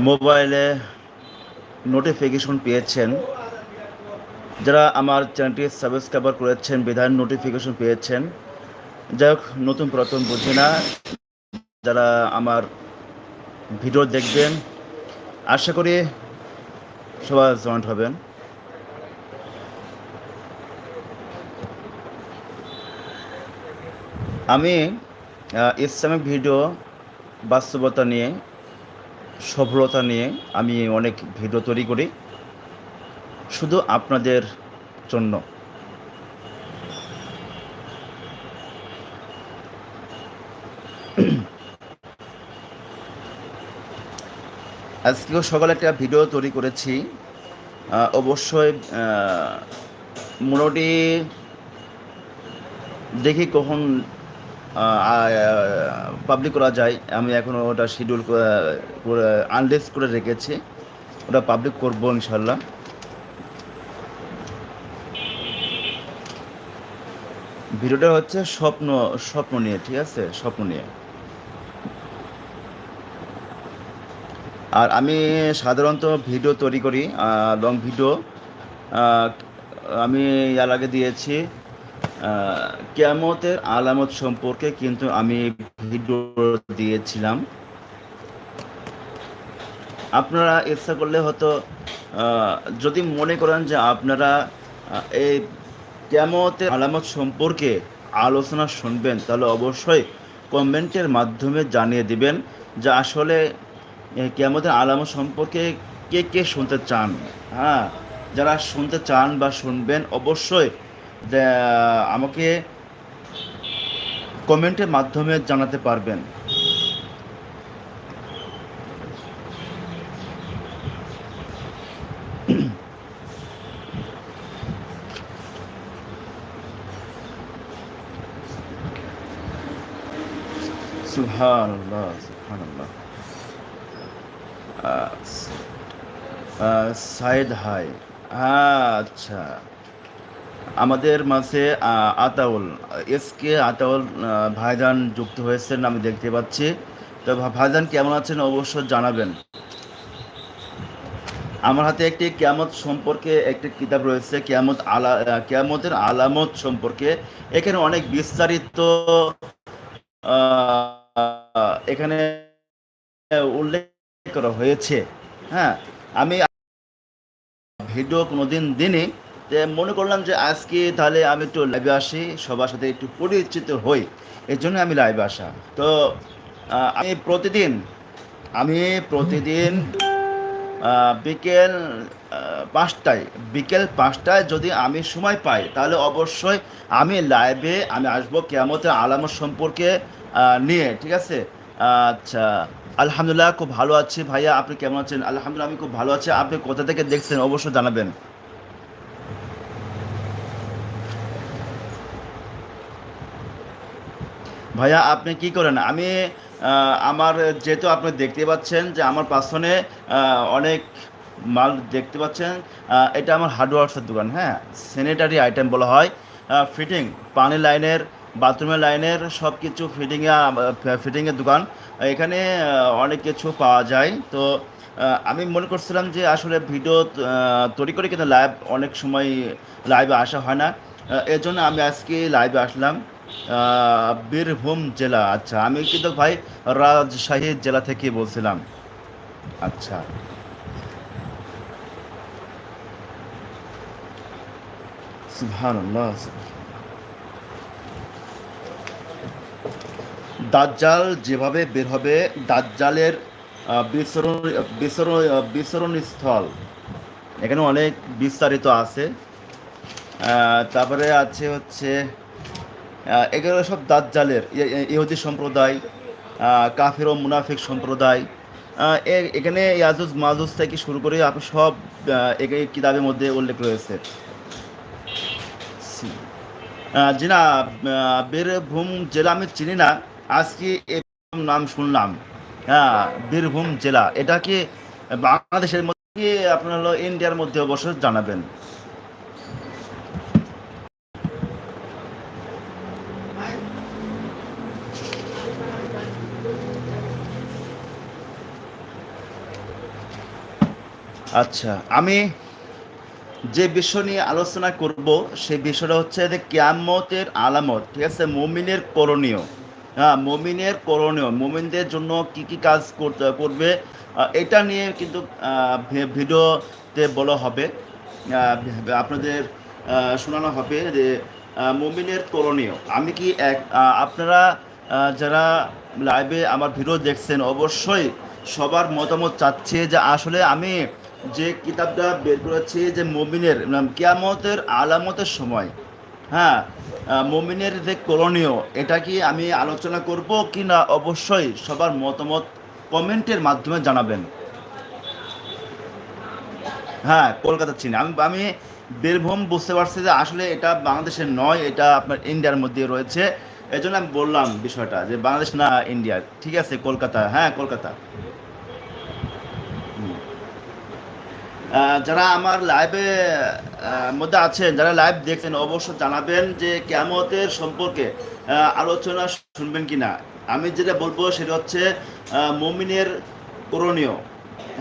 মোবাইলে নোটিফিকেশন পেয়েছেন। যারা আমার চ্যানেলটি সাবস্ক্রাইবার করেছেন, বিধান নোটিফিকেশন পেয়েছেন। যাই হোক, নতুন পুরাতন বুঝি না। যারা আমার ভিডিও দেখবেন, আশা করি সবাই জয়েন্ট হবেন। আমি ইসলামিক ভিডিও বাস্তবতা নিয়ে সফলতা নিয়ে আমি অনেক ভিডিও তৈরি করি। শুধু আপনাদের জন্য। আজকেও সকালে একটা ভিডিও তৈরি করেছি। অবশ্যই মোটামুটি দেখি কখন পাবলিক করা যায়। আমি এখনও ওটা শিডিউল করে আনলিস্ট করে রেখেছি। ওটা পাবলিক করব ইনশাল্লাহ। ভিডিওটা হচ্ছে স্বপ্ন স্বপ্ন নিয়ে, ঠিক আছে? স্বপ্ন নিয়ে। আর আমি সাধারণত ভিডিও তৈরি করি লং ভিডিও আমি এর আগে দিয়েছি কেয়ামতের আলামত সম্পর্কে কিন্তু আমি ভিডিও দিয়েছিলাম। আপনারা ইচ্ছা করলে হয়তো যদি মনে করেন যে আপনারা এই কেয়ামতের আলামত সম্পর্কে আলোচনা শুনবেন, তাহলে অবশ্যই কমেন্টের মাধ্যমে জানিয়ে দিবেন যে আসলে কেয়ামতের আলামত সম্পর্কে কে কে শুনতে চান। হ্যাঁ যারা শুনতে চান বা শুনবেন, অবশ্যই আমাকে কমেন্টের মাধ্যমে জানাতে পারবেন। সুবহানাল্লাহ সাইদ হাই। আচ্ছা। আমাদের মাঝে আতাউল, এস কে আতাউল ভাইজান যুক্ত হয়েছেন, আমি দেখতে পাচ্ছি। তো ভাইজান কেমন আছেন অবশ্যই জানাবেন। আমার হাতে একটি কেয়ামত সম্পর্কে একটি কিতাব রয়েছে, কেয়ামত আলা কেয়ামতের আলামত সম্পর্কে। এখানে অনেক বিস্তারিত এখানে উল্লেখ করা হয়েছে। হ্যাঁ আমি ভিডিও কোনোদিন দিনই যে মনে করলাম যে আজকে তাহলে আমি একটু লাইভে আসি, সবার সাথে একটু পরিচিত হই। এর জন্য আমি লাইভে আসা। তো আমি প্রতিদিন আমি প্রতিদিন বিকেল পাঁচটায় বিকেল পাঁচটায় যদি আমি সময় পাই, তাহলে অবশ্যই আমি লাইভে আমি আসব কেয়ামতের আলামত সম্পর্কে নিয়ে, ঠিক আছে? আচ্ছা আলহামদুলিল্লাহ, খুব ভালো আছি ভাইয়া, আপনি কেমন আছেন? আলহামদুলিল্লাহ, আমি খুব ভালো আছি। আপনি কোথা থেকে দেখছেন? অবশ্যই জানাবেন। ভাইয়া, আপনি কি করেন? আমি আমার যেহেতু আপনি দেখতে পাচ্ছেন যে আমার পাশনে অনেক মাল দেখতে পাচ্ছেন এটা আমার হার্ডওয়ার্সের দোকান হ্যাঁ? স্যানিটারি আইটেম বলা হয়। ফিটিং পানি লাইনের বাথরুমের লাইনের সব কিছু ফিটিংয়ে ফিটিংয়ের দোকান। এখানে অনেক কিছু পাওয়া যায়। তো আমি মনে করছিলাম যে আসলে ভিডিও তৈরি করে কিন্তু লাইভ অনেক সময় লাইভে আসা হয় না। এর জন্য আমি আজকে লাইভে আসলাম। বীরভূম জেলা। আচ্ছা আমি কিন্তু ভাই, রাজশাহী জেলা থেকে বলছিলাম। আচ্ছা। দাজ্জাল যেভাবে বের হবে, দাজ্জালের বিচরণ বিচরণ স্থল এখানে অনেক বিস্তারিত আছে। তারপরে আছে হচ্ছে এগুলো সব দাজ্জালের ইহুদি সম্প্রদায় কাফির ও মুনাফিক সম্প্রদায়। এখানে ইয়াজুজ মাজুজ থেকে শুরু করে আপনি সব কিতাবের মধ্যে উল্লেখ রয়েছে। আহ, জি না বীরভূম জেলা আমি চিনি না আজকে এই নাম শুনলাম। হ্যাঁ বীরভূম জেলা এটা কি বাংলাদেশের মধ্যে আপনার হলো ইন্ডিয়ার মধ্যে অবশ্য জানাবেন? আচ্ছা আমি যে বিষয় নিয়ে আলোচনা করব, সেই বিষয়টা হচ্ছে যে কিয়ামতের আলামত, ঠিক আছে? মমিনের করণীয়। হ্যাঁ মমিনের করণীয়। মমিনদের জন্য কি কি কাজ করতে, করবে এটা নিয়ে কিন্তু ভিডিওতে বলা হবে। আপনাদের শোনানো হবে যে মমিনের করণীয়। আমি কি এক আপনারা যারা লাইভে আমার ভিডিও দেখছেন, অবশ্যই সবার মতামত চাচ্ছে যে আসলে আমি যে কিতাবটা বের করেছি যে মমিনের মানে কিয়ামতের আলামতের সময় হ্যাঁ মমিনের যে করণীয়, এটা কি আমি আলোচনা করব কি না অবশ্যই সবার মতামত কমেন্টের মাধ্যমে জানাবেন। হ্যাঁ কলকাতা চিনি। আমি আমি বীরভূম বুঝতে পারছি যে আসলে এটা বাংলাদেশের নয়, এটা আপনার ইন্ডিয়ার মধ্যে রয়েছে। এই জন্য আমি বললাম বিষয়টা যে বাংলাদেশ না, ইন্ডিয়া। ঠিক আছে, কলকাতা। হ্যাঁ কলকাতা হুম। আহ, যারা আমার লাইভে মধ্যে আছেন, যারা লাইভ দেখছেন, অবশ্যই জানাবেন যে কেমতের সম্পর্কে আলোচনা শুনবেন কিনা। আমি যেটা বলব সেটা হচ্ছে মমিনের করণীয়।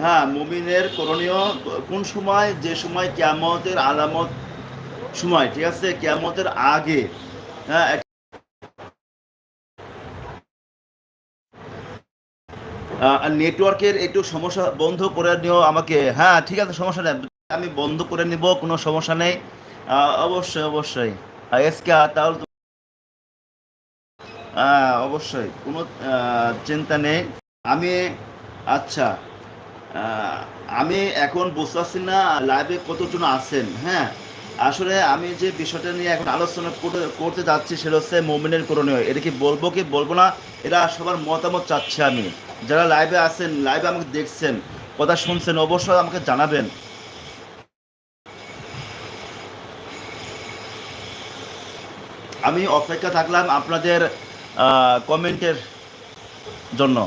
হ্যাঁ মমিনের করণীয়, কোন সময়? যে সময় কেয়ামতের আলামত সময়, ঠিক আছে? কেয়ামতের আগে। হ্যাঁ নেটওয়ার্কের একটু সমস্যা বন্ধ করে নিও আমাকে। হ্যাঁ ঠিক আছে, সমস্যা নেই। আমি বন্ধ করে নিব, কোনো সমস্যা নেই। অবশ্যই অবশ্যই। এসকে তাহলে হ্যাঁ অবশ্যই, কোনো চিন্তা নেই। আমি আচ্ছা আমি এখন বুঝতে পারছি না লাইভে কতজন আছেন হ্যাঁ? আসলে আমি যে বিষয়টা নিয়ে এখন আলোচনা করতে- যাচ্ছি সেটা হচ্ছে মোমিনের করণীয়। এটা কি বলব কি বলব না? এরা সবার মতামত চাচ্ছি আমি। যারা লাইভে আছেন লাইভে আমাকে দেখছেন, কথা শুনছেন, অবশ্যই আমাকে জানাবেন। আমি অপেক্ষা থাকলাম আপনাদের কমেন্টের জন্য।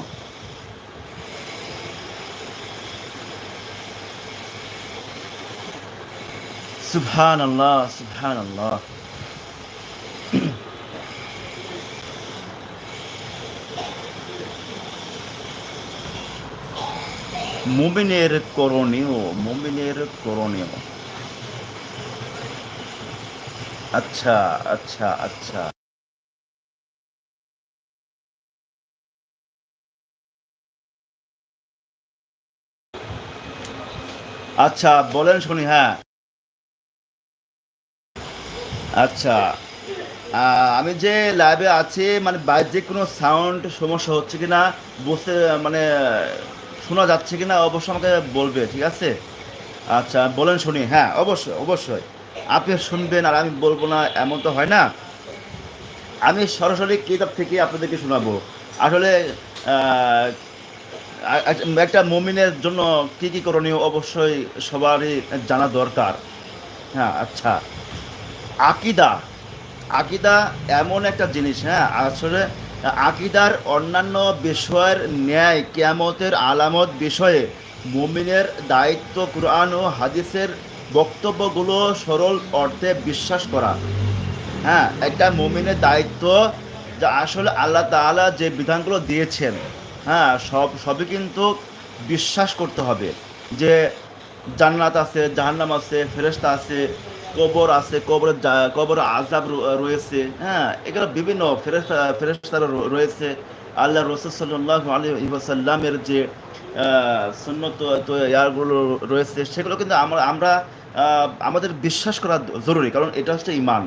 সুবহান আল্লাহ সুবহান আল্লাহ মুমিনের করণীয় মুমিনের করণীয় আচ্ছা আচ্ছা আচ্ছা আচ্ছা বলেন শুনি হ্যাঁ। আচ্ছা আমি যে লাইভে আছি মানে বাইরে যে কোনো সাউন্ড সমস্যা হচ্ছে কিনা, বুঝতে মানে শোনা যাচ্ছে কিনা অবশ্যই আমাকে বলবে, ঠিক আছে? আচ্ছা বলেন শুনি। হ্যাঁ অবশ্যই অবশ্যই। আপনি শুনবেন আর আমি বলব না, এমন তো হয় না। আমি সরাসরি কিতাব থেকে আপনাদেরকে শোনাবো। আসলে একটা মমিনের জন্য কি কি করণীয় অবশ্যই সবারই জানা দরকার। হ্যাঁ আচ্ছা। আকিদা। আকিদা এমন একটা জিনিস হ্যাঁ আসলে আকিদার অন্যান্য বিষয়ের ন্যায় কেয়ামতের আলামত বিষয়ে মুমিনের দায়িত্ব কোরআন ও হাদিসের বক্তব্যগুলো সরল অর্থে বিশ্বাস করা। হ্যাঁ একটা মুমিনের দায়িত্ব যা আসলে আল্লাহ তাআলা যে বিধানগুলো দিয়েছেন হ্যাঁ সব, সবই কিন্তু বিশ্বাস করতে হবে যে জান্নাত আছে, জাহান্নাম আছে, ফেরেশতা আছে কবর আছে, কবর কবর আজাব রয়েছে হ্যাঁ এগুলো বিভিন্ন ফেরেশতারা রয়েছে। আল্লাহ রসুল সাল্লাহ আলী ওয়াসাল্লামের যে সুন্নত ইয়ারগুলো রয়েছে, সেগুলো কিন্তু আমরা আমরা আমাদের বিশ্বাস করা জরুরি, কারণ এটা হচ্ছে ইমান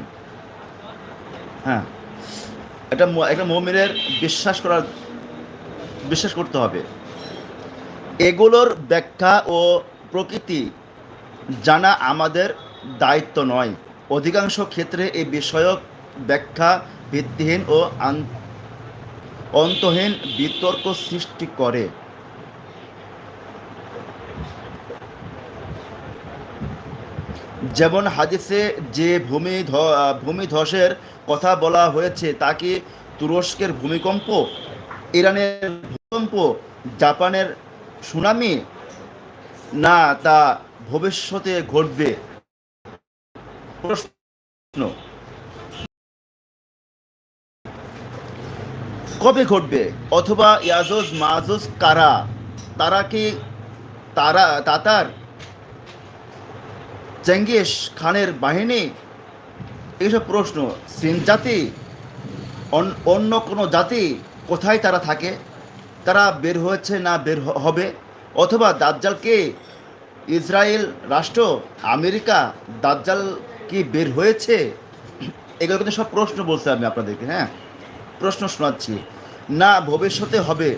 হ্যাঁ এটা একটা মমিনের বিশ্বাস করার, বিশ্বাস করতে হবে। এগুলোর ব্যাখ্যা ও প্রকৃতি জানা আমাদের দায়িত্ব নয়। অধিকাংশ ক্ষেত্রে এই বিষয়ক ব্যাখ্যা ভিত্তিহীন ও অন্তহীন বিতর্ক সৃষ্টি করে। যেমন হাদিসে যে ভূমি ভূমিধসের কথা বলা হয়েছে, তা কি তুরস্কের ভূমিকম্প, ইরানের ভূমিকম্প, জাপানের সুনামি? না, তা ভবিষ্যতে ঘটবে। প্রশ্ন। কবে ঘটবে? অথবা ইয়াজুজ, মাজুজ কারা? তারা কি তারা, তাতার? চেঙ্গিস খানের বাহিনী? এইসব প্রশ্ন। চীন জাতি? অন- অন্য কোনো জাতি? কোথায় তারা থাকে? তারা বের হয়েছে না বের হবে? অথবা দাজ্জালকে ইসরায়েল রাষ্ট্র? আমেরিকা? দাজ্জাল কি বের হয়েছে? এগুলো কিন্তু সব প্রশ্ন বলছি আমি আপনাদেরকে হ্যাঁ? প্রশ্ন শোনাচ্ছি। না, ভবিষ্যতে হবে।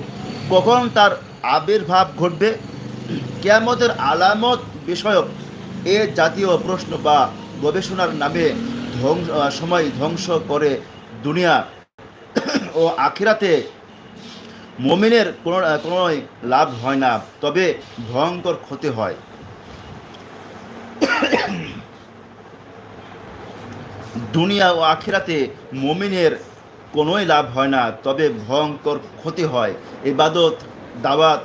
কখন তার আবির্ভাব ঘটবে? কেয়ামতের আলামত বিষয়ক এ জাতীয় প্রশ্ন বা গবেষণার নামে ধ্বংস সময় ধ্বংস করে দুনিয়া ও আখিরাতে মমিনের কোনো, কোনোই লাভ হয় না, তবে ভয়ঙ্কর ক্ষতি হয়। দুনিয়া ও আখিরাতে মমিনের কোনোই লাভ হয় না, তবে ভয়ঙ্কর ক্ষতি হয়। ইবাদত, দাওয়াত,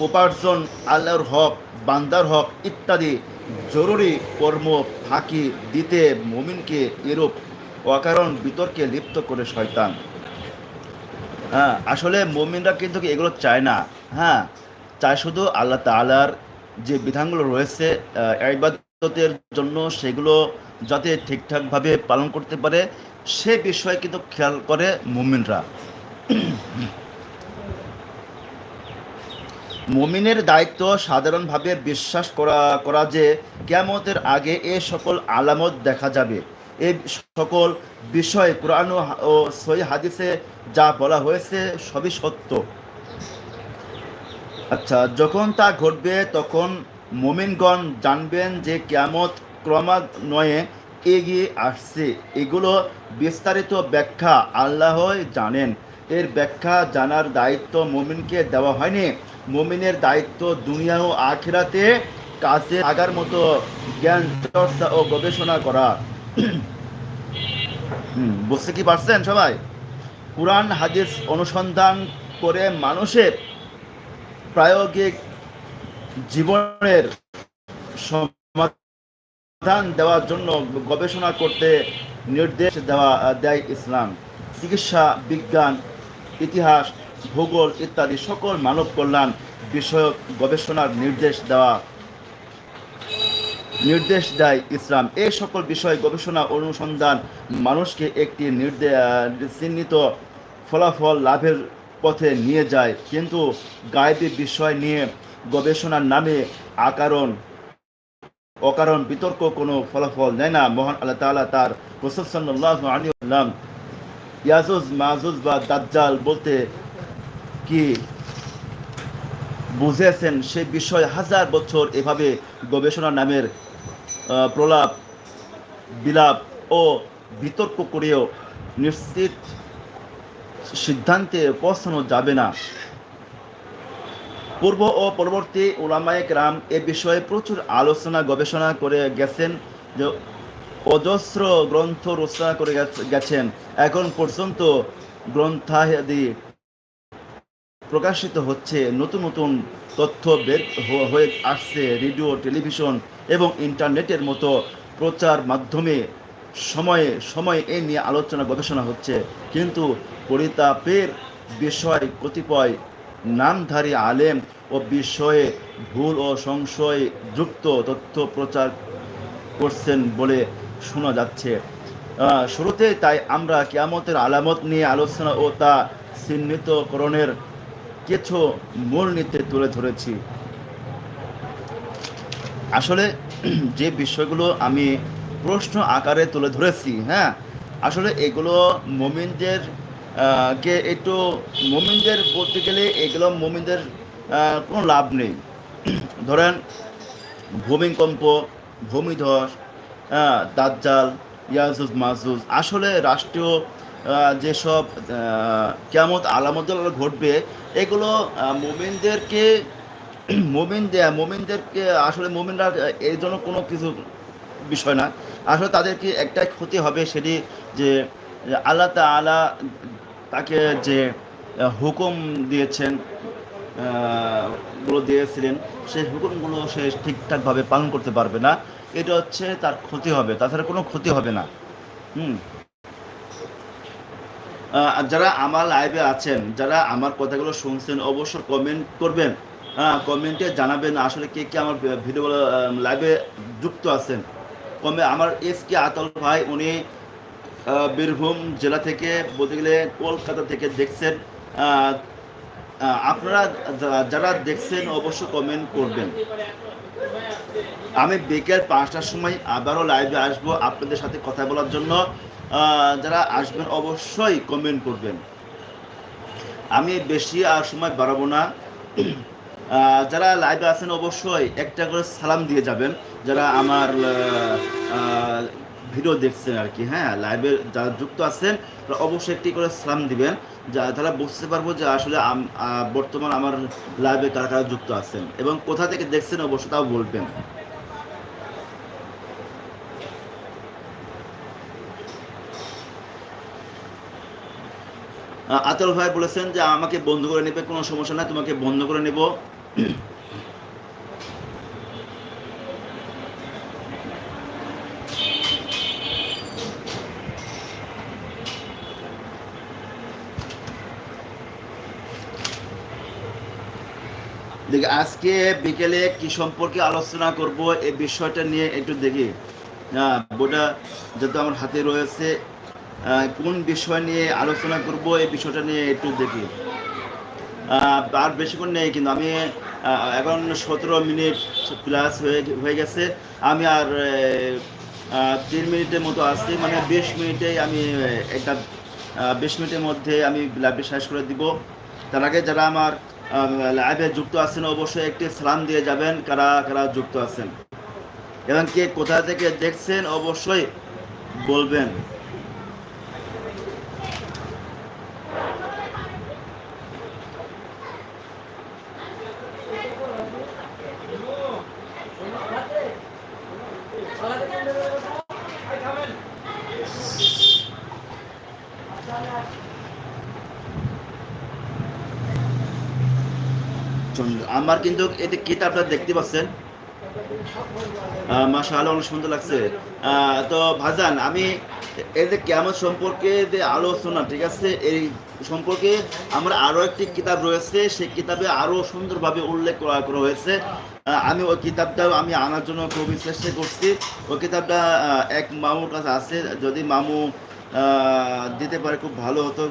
উপার্জন, আল্লাহর হক, বান্দার হক ইত্যাদি জরুরি কর্ম ফাঁকি দিতে মমিনকে এরূপ অকারণ বিতর্কে লিপ্ত করে শয়তান। হ্যাঁ আসলে মমিনরা কিন্তু এগুলো চায় না? হ্যাঁ চায় শুধু আল্লাহ তালার যে বিধানগুলো রয়েছে ইবাদতের জন্য সেগুলো যাতে ঠিকঠাকভাবে পালন করতে পারে, সে বিষয়ে কিন্তু খেয়াল করে মুমিনরা। মুমিনের দায়িত্ব সাধারণভাবে বিশ্বাস করা করা যে কেয়ামতের আগে এ সকল আলামত দেখা যাবে। এই সকল বিষয় কোরআন ও সই হাদিসে যা বলা হয়েছে সবই সত্য। আচ্ছা যখন তা ঘটবে তখন মোমিনগণ জানবেন যে কেয়ামত ক্রমান্বয়ে এগিয়ে আসছে। এগুলো বিস্তারিত ব্যাখ্যা আল্লাহই জানেন। এর ব্যাখ্যা জানার দায়িত্ব মোমিনকে দেওয়া হয়নি। মোমিনের দায়িত্ব দুনিয়া ও আখিরাতে কাজে আগার মতো জ্ঞান, চর্চা ও গবেষণা করা। বুঝতে কি পারছেন সবাই? কোরআন, হাদিস অনুসন্ধান করে মানুষের প্রায়োগিক জীবনের সমাধান দেওয়ার জন্য গবেষণা করতে নির্দেশ দেওয়া, দেয় ইসলাম। চিকিৎসা, বিজ্ঞান, ইতিহাস, ভূগোল ইত্যাদি সকল মানব কল্যাণ বিষয়ক গবেষণার নির্দেশ দেওয়া, নির্দেশ দেয় ইসলাম। এই সকল বিষয় গবেষণা অনুসন্ধান মানুষকে একটি চিহ্নিত ফলাফল লাভের পথে নিয়ে যায়। কিন্তু গায়েবী বিষয় নিয়ে গবেষণার নামে আকারণ, অকারণ, বিতর্ক কোনো ফলাফল দেয় না। মহান আল্লাহ তাআলা তার রসুল সাল্লাল্লাহু আলাইহি ওয়াসাল্লাম ইয়াজুজ, মাজুজ বা দাজ্জাল বলতে কি বুঝেছেন সে বিষয় হাজার বছর এভাবে গবেষণা নামের প্রলাপ, বিলাপ ও বিতর্ক করেও নিশ্চিত সিদ্ধান্তে পৌঁছানো যাবে না। পূর্ব ও পরবর্তী ওলামায়ক রাম এ বিষয়ে প্রচুর আলোচনা, গবেষণা করে গেছেন অজস্র গ্রন্থ রচনা করে গেছ- গেছেন। এখন পর্যন্ত গ্রন্থাদি প্রকাশিত হচ্ছে, নতুন নতুন তথ্য বের হয়ে আসছে রেডিও, টেলিভিশন এবং ইন্টারনেটের মতো প্রচার মাধ্যমে। সময়ে সময়ে এ নিয়ে আলোচনা, গবেষণা হচ্ছে। কিন্তু পরিতাপের বিষয় কতিপয় নামধারী আলেম ও বিষয়ে ভুল ও সংশয় যুক্ত তথ্য প্রচার করছেন বলে শোনা যাচ্ছে। শুরুতে তাই আমরা কেয়ামতের আলামত নিয়ে আলোচনা ও তা চিহ্নিতকরণের কিছু মূলনীতি তুলে ধরেছি। আসলে যে বিষয়গুলো আমি প্রশ্ন আকারে তুলে ধরেছি হ্যাঁ আসলে এগুলো মোমিনদের কে একটু মোমিনদের বলতে গেলে এগুলো মোমিনদের কোনো লাভ নেই। ধরেন ভূমিকম্প, ভূমিধস দাজ্জাল, ইয়াজুজ, মাজুজ, আসলে রাষ্ট্রীয় যেসব কেমত আলামত ঘটবে, এগুলো মোমিনদেরকে মোমিন দে- মোমিনদেরকে আসলে মোমিনরা, এর জন্য কোনো কিছু বিষয় না। আসলে তাদেরকে একটাই ক্ষতি হবে সেটি যে আল্লাহ তাআলা তাকে যে হুকুম দিয়েছেনগুলো দিয়েছিলেন, সেই হুকুমগুলো সে ঠিকঠাকভাবে পালন করতে পারবে না। এটা হচ্ছে তার ক্ষতি হবে, তাছাড়া কোনো ক্ষতি হবে না। হুম। যারা আমার লাইভে আছেন, যারা আমার কথাগুলো শুনছেন, অবশ্যই কমেন্ট করবেন। হ্যাঁ কমেন্টে জানাবেন আসলে কে কে আমার ভিডিও লাইভে যুক্ত আছেন। কমে আমার এস কে আতল ভাই, উনি বীরভূম জেলা থেকে বলতে গেলে কলকাতা থেকে দেখছেন আপনারা যারা দেখছেন অবশ্যই কমেন্ট করবেন। আমি বিকেল পাঁচটার সময় আবারও লাইভে আসব আপনাদের সাথে কথা বলার জন্য। যারা আসবেন অবশ্যই কমেন্ট করবেন। আমি বেশি আর সময় বাড়াবো না। যারা লাইভে আছেন অবশ্যই একটা করে সালাম দিয়ে যাবেন। যারা আমার ভিডিও দেখছেন আর কি হ্যাঁ লাইভে যারা যুক্ত আছেন, তারা অবশ্যই একটি করে সালাম দিবেন, যা তারা বুঝতে পারব যে আসলে বর্তমান আমার লাইভে কারা কারা যুক্ত আছেন এবং কোথা থেকে দেখছেন অবশ্যই তাও বলবেন। আতল ভাই বলেছেন যে, আমাকে বন্ধ করে নেবে, কোনো সমস্যা নাই, তোমাকে বন্ধ করে নেব। আজকে বিকেলে কি সম্পর্কে আলোচনা করব এই বিষয়টা নিয়ে একটু দেখি। হ্যাঁ বইটা যেহেতু আমার হাতে রয়েছে কোন বিষয় নিয়ে আলোচনা করব এই বিষয়টা নিয়ে একটু দেখি। আর বেশিক্ষণ নেই, কিন্তু আমি এখন সতেরো মিনিট প্লাস হয়ে হয়ে গেছে। আমি আর তিন মিনিটের মতো আসছি মানে বিশ মিনিটেই আমি একটা বিশ মিনিটের মধ্যে আমি লাইভে শেষ করে দিব। তার আগে যারা আমার লাইভে যুক্ত আছেন অবশ্যই একটি সালাম দিয়ে যাবেন, কারা কারা যুক্ত আছেন। এবং কে কোথা থেকে দেখছেন অবশ্যই বলবেন সুন্দর। আমার কিন্তু এতে কিতাবটা দেখতে পাচ্ছেন মাসা আলো অনেক সুন্দর লাগছে। তো ভাজান আমি এই যে কেমন সম্পর্কে যে আলোচনা, ঠিক আছে, এই সম্পর্কে আমার আরও একটি কিতাব রয়েছে, সেই কিতাবে আরও সুন্দরভাবে উল্লেখ করা আমি ওই কিতাবটা আমি আনার জন্য খুবই চেষ্টা করছি। ওই কিতাবটা এক মামুর কাছে আছে, যদি মামু দিতে পারে, খুব ভালো হতো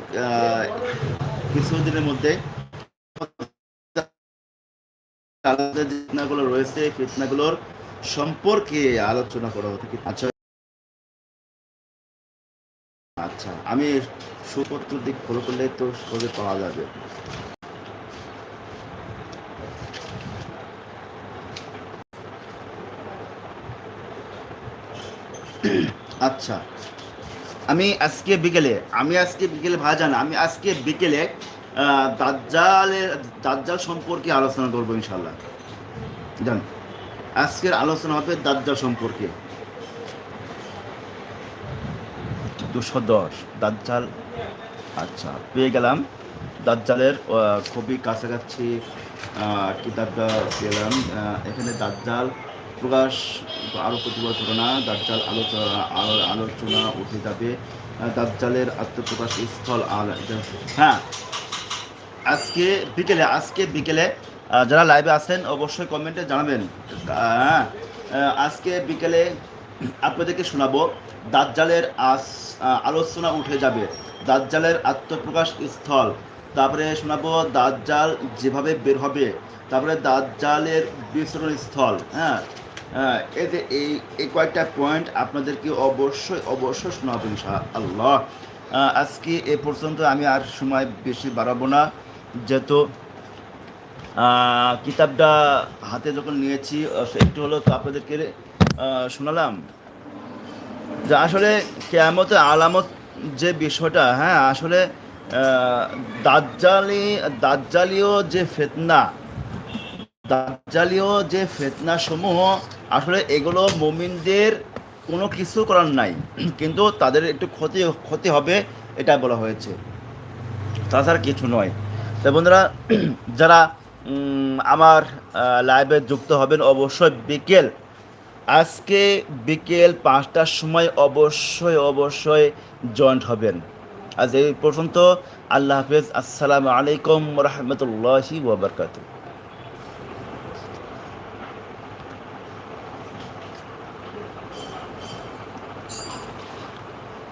কিছুদিনের মধ্যে। তাদের ফিতনাগুলো রয়েছে ফিতনাগুলোর সম্পর্কে আলোচনা করা হতো আচ্ছা। আচ্ছা আমি সুপত্র দিক ফলো করলে তো সহজে পাওয়া যাবে। আচ্ছা। আমি আজকে বিকেলে, আমি আজকে বিকেলে ভাজান আমি আজকে বিকেলে দাজ্জালের, দাজ্জাল সম্পর্কে আলোচনা করব ইনশাল্লাহ জান, আজকের আলোচনা হবে দাজ্জাল সম্পর্কে। দুশো দশ, দাজ্জাল আচ্ছা পেয়ে গেলাম। দাজ্জালের খুবই কাছাকাছি কিতাবটা পেলাম এখানে দাজ্জাল প্রকাশ আরও প্রতিবার ঘটনা দাজ্জাল আলোচনা, আলো- আলোচনা উঠে যাবে। দাজ্জালের আত্মপ্রকাশ স্থল আল হ্যাঁ আজকে বিকেলে আজকে বিকেলে যারা লাইভে আছেন অবশ্যই কমেন্টে জানাবেন। হ্যাঁ আজকে বিকেলে আপনাদেরকে শোনাবো দাজ্জালের আস- আলোচনা উঠে যাবে। দাজ্জালের আত্মপ্রকাশ স্থল। তারপরে শোনাবো দাজ্জাল যেভাবে বের হবে তারপরে দাজ্জালের বিচরণ স্থল। হ্যাঁ হ্যাঁ, এই যে এই এই কয়েকটা পয়েন্ট আপনাদেরকে অবশ্যই অবশ্যই শোনাবো আল্লাহ আজকে এ পর্যন্ত আমি আর সময় বেশি বাড়াবো না। যেহেতু কিতাবটা হাতে যখন নিয়েছি একটু হলো তো আপনাদেরকে শোনালাম। যে আসলে কেয়ামতের আলামত যে বিষয়টা হ্যাঁ আসলে দাজ্জালি দাজ্জালীয় যে ফেতনা দাজ্জালীয় যে ফেতনা সমূহ আসলে এগুলো মুমিনদের কোনো কিছু করার নাই। কিন্তু তাদের একটু ক্ষতি ক্ষতি হবে, এটা বলা হয়েছে। তাছাড়া কিছু নয়। তো বন্ধুরা, যারা আমার লাইভে যুক্ত হবেন, অবশ্যই বিকেল, আজকে বিকেল পাঁচটার সময় অবশ্যই অবশ্যই জয়েন্ট হবেন। আজ এই পর্যন্ত, আল্লাহ হাফেজ, আসসালামু আলাইকুম রহমতুল্লাহি ওবরকাতু